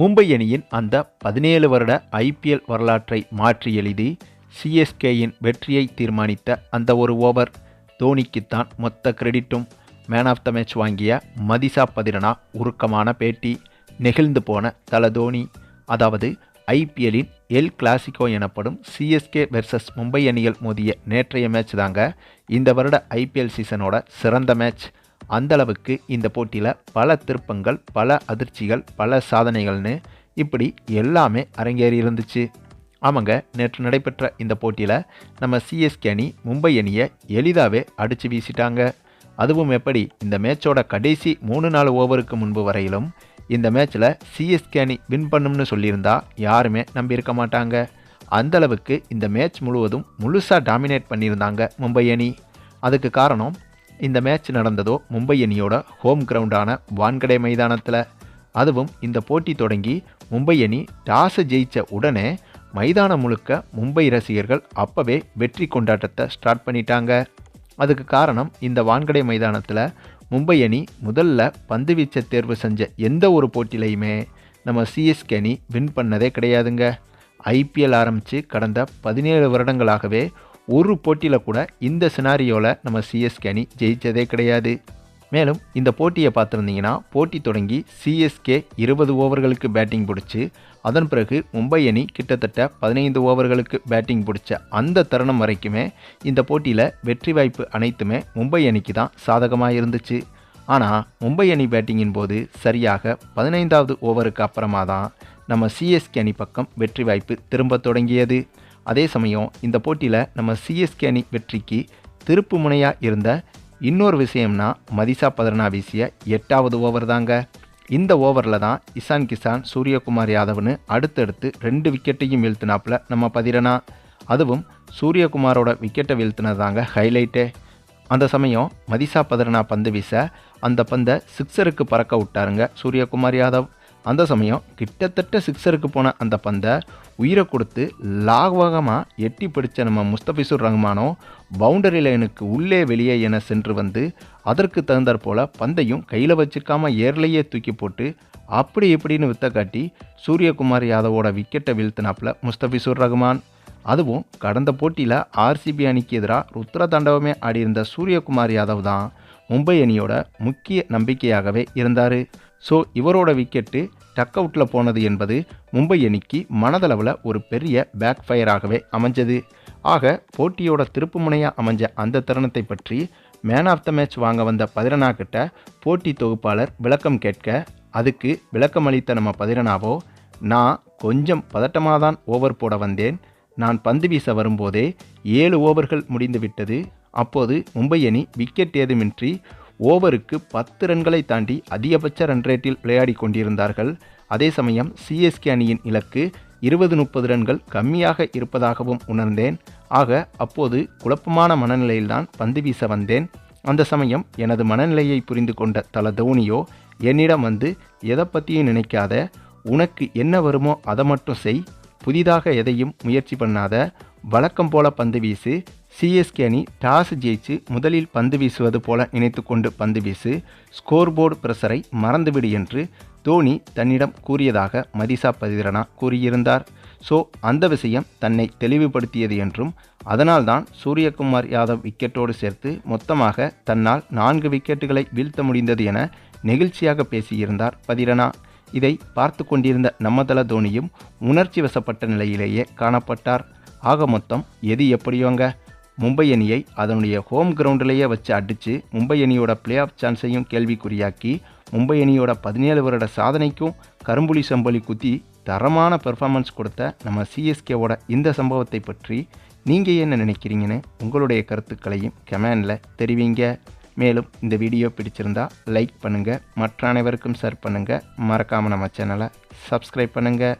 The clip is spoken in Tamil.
மும்பை அணியின் அந்த பதினேழு வருட ஐபிஎல் வரலாற்றை மாற்றி எழுதி சிஎஸ்கேயின் வெற்றியை தீர்மானித்த அந்த ஒரு ஓவர் தோனிக்குத்தான் மொத்த கிரெடிட்டும் மேன் ஆஃப் த மேட்ச் வாங்கிய மதிசா பதிரனா உருக்கமான பேட்டி. நெகிழ்ந்து போன தல தோனி அதாவது ஐபிஎல்லின் எல் கிளாசிக்கோ எனப்படும் சிஎஸ்கே வெர்சஸ் மும்பை அணிகள் மோதிய நேற்றைய மேட்ச் தாங்க. இந்த வருட ஐபிஎல் சீசனோட சிறந்த மேட்ச் அந்த அளவுக்கு இந்த போட்டியில் பல திருப்பங்கள் பல அதிர்ச்சிகள் பல சாதனைகள்னு இப்படி எல்லாமே அரங்கேறி இருந்துச்சு. ஆமாங்க நேற்று நடைபெற்ற இந்த போட்டியில் நம்ம சிஎஸ்கே அணி மும்பை அணியை எளிதாகவே அடித்து வீசிட்டாங்க. அதுவும் எப்படி? இந்த மேட்சோட கடைசி மூணு நாலு ஓவருக்கு முன்பு வரையிலும் இந்த மேட்ச்சில் சிஎஸ்கே அணி வின் பண்ணும்னு சொல்லியிருந்தா யாருமே நம்பியிருக்க மாட்டாங்க. அந்த அளவுக்கு இந்த மேட்ச் முழுவதும் முழுசாக டாமினேட் பண்ணியிருந்தாங்க மும்பை அணி. அதுக்கு காரணம் இந்த மேட்ச் நடந்ததோ மும்பை அணியோட ஹோம் கிரவுண்டான வான்கடை மைதானத்தில். அதுவும் இந்த போட்டி தொடங்கி மும்பை அணி டாஸை ஜெயித்த உடனே மைதானம் முழுக்க மும்பை ரசிகர்கள் அப்போவே வெற்றி கொண்டாட்டத்தை ஸ்டார்ட் பண்ணிட்டாங்க. அதுக்கு காரணம் இந்த வான்கடை மைதானத்தில் மும்பை அணி முதல்ல பந்து வீச்ச தேர்வு செஞ்ச எந்த ஒரு போட்டியிலையுமே நம்ம சிஎஸ்கே அணி வின் பண்ணதே கிடையாதுங்க. ஐபிஎல் ஆரம்பித்து கடந்த பதினேழு வருடங்களாகவே ஒரு போட்டியில் கூட இந்த சினாரியோவில் நம்ம சிஎஸ்கே அணி ஜெயித்ததே கிடையாது. மேலும் இந்த போட்டியை பார்த்துருந்தீங்கன்னா போட்டி தொடங்கி சிஎஸ்கே இருபது ஓவர்களுக்கு பேட்டிங் பிடிச்சி அதன் பிறகு மும்பை அணி கிட்டத்தட்ட பதினைந்து ஓவர்களுக்கு பேட்டிங் பிடிச்ச அந்த தருணம் வரைக்குமே இந்த போட்டியில் வெற்றி வாய்ப்பு அனைத்துமே மும்பை அணிக்கு தான் சாதகமாக இருந்துச்சு. ஆனால் மும்பை அணி பேட்டிங்கின் போது சரியாக பதினைந்தாவது ஓவருக்கு அப்புறமா தான் நம்ம சிஎஸ்கே அணி பக்கம் வெற்றி வாய்ப்பு திரும்ப தொடங்கியது. அதே சமயம் இந்த போட்டியில் நம்ம சிஎஸ்கே அணி வெற்றிக்கு திருப்பு முனையாக இருந்த இன்னொரு விஷயம்னா மதிசா பதர்னா வீசிய எட்டாவது ஓவர் தாங்க. இந்த ஓவரில் தான் இசான் கிசான் சூரியகுமார் யாதவ்னு அடுத்தடுத்து ரெண்டு விக்கெட்டையும் வீழ்த்தினாப்புல நம்ம பதிரனா. அதுவும் சூரியகுமாரோட விக்கெட்டை வீழ்த்தினதாங்க ஹைலைட்டே அந்த சமயம் மதிசா பதர்னா பந்து வீச அந்த பந்தை சிக்ஸருக்கு பறக்க விட்டாருங்க சூரியகுமார் யாதவ். அந்த சமயம் கிட்டத்தட்ட சிக்ஸருக்கு போன அந்த பந்தை உயிரை கொடுத்து லாகவகமாக எட்டி பிடிச்ச நம்ம முஸ்தபிசுர் ரஹ்மானோ பவுண்டரி லைனுக்கு உள்ளே வெளியே என சென்று வந்து அதற்கு தகுந்தாற் போல் பந்தையும் கையில் வச்சுக்காமல் ஏர்லையே தூக்கி போட்டு அப்படி இப்படின்னு வித்த காட்டி சூரியகுமார் யாதவோட விக்கெட்டை வீழ்த்தினாப்புல முஸ்தபிசுர் ரஹ்மான். அதுவும் கடந்த போட்டியில் ஆர்சிபி அணிக்கு எதிராக ருத்ர தாண்டவமே ஆடியிருந்த சூரியகுமார் யாதவ் தான் மும்பை அணியோட முக்கிய நம்பிக்கையாகவே இருந்தார். ஸோ இவரோட விக்கெட்டு டக் அவுட்டில் போனது என்பது மும்பை அணிக்கு மனதளவில் ஒரு பெரிய பேக் ஃபயராகவே அமைஞ்சது. ஆக போட்டியோட திருப்பு முனையாக அமைஞ்ச அந்த தருணத்தை பற்றி மேன் ஆஃப் த மேட்ச் வாங்க வந்த பதிரனா கிட்ட போட்டி தொகுப்பாளர் விளக்கம் கேட்க அதுக்கு விளக்கம் அளித்த நம்ம பதிரனாவோ நான் கொஞ்சம் பதட்டமாக தான் ஓவர் போட வந்தேன். நான் பந்து வீச வரும்போதே ஏழு ஓவர்கள் முடிந்து விட்டது. அப்போது மும்பை அணி விக்கெட் ஏதுமின்றி ஓவருக்கு பத்து ரன்களை தாண்டி அதிகபட்ச ரன் ரேட்டில் விளையாடி கொண்டிருந்தார்கள். அதே சமயம் சிஎஸ்கே அணியின் இலக்கு இருபது முப்பது ரன்கள் கம்மியாக இருப்பதாகவும் உணர்ந்தேன். ஆக அப்போது குழப்பமான மனநிலையில்தான் பந்து வீச வந்தேன். அந்த சமயம் எனது மனநிலையை புரிந்து கொண்ட தல தோனியோ என்னிடம் வந்து எதை பற்றியும் நினைக்காத உனக்கு என்ன வருமோ அதை மட்டும் செய் புதிதாக எதையும் முயற்சி பண்ணாத வழக்கம் போல பந்து வீசு சிஎஸ்கே அணி டாஸ் ஜெயிச்சு முதலில் பந்து வீசுவது போல நினைத்து கொண்டு பந்து வீசு ஸ்கோர் போர்டு பிரஷரை மறந்துவிடு என்று தோனி தன்னிடம் கூறியதாக மதிசா பதிரனா கூறியிருந்தார். ஸோ அந்த விஷயம் தன்னை தெளிவுபடுத்தியது என்றும் அதனால்தான் சூரியகுமார் யாதவ் விக்கெட்டோடு சேர்த்து மொத்தமாக தன்னால் நான்கு விக்கெட்டுகளை வீழ்த்த முடிந்தது என நெகிழ்ச்சியாக பேசியிருந்தார் பதிரனா. இதை பார்த்து கொண்டிருந்த நம்மதள தோனியும் உணர்ச்சி வசப்பட்ட நிலையிலேயே காணப்பட்டார். ஆக மொத்தம் எது எப்படியோங்க? மும்பை அணியை அதனுடைய ஹோம் கிரவுண்டிலேயே வச்சு அடித்து மும்பை அணியோட பிளே ஆஃப் சான்ஸையும் கேள்விக்குறியாக்கி மும்பை அணியோட பதினேழு வருட சாதனைக்கும் கரும்புலி சம்பளி குத்தி தரமான பெர்ஃபார்மன்ஸ் கொடுத்த நம்ம சிஎஸ்கேவோட இந்த சம்பவத்தை பற்றி நீங்கள் என்ன நினைக்கிறீங்கன்னு உங்களுடைய கருத்துக்களையும் கமெண்டில் தெரிவிங்க. மேலும் இந்த வீடியோ பிடிச்சிருந்தா லைக் பண்ணுங்கள் மற்ற அனைவருக்கும் ஷேர் பண்ணுங்கள் மறக்காமல் நம்ம சேனலை சப்ஸ்கிரைப் பண்ணுங்கள்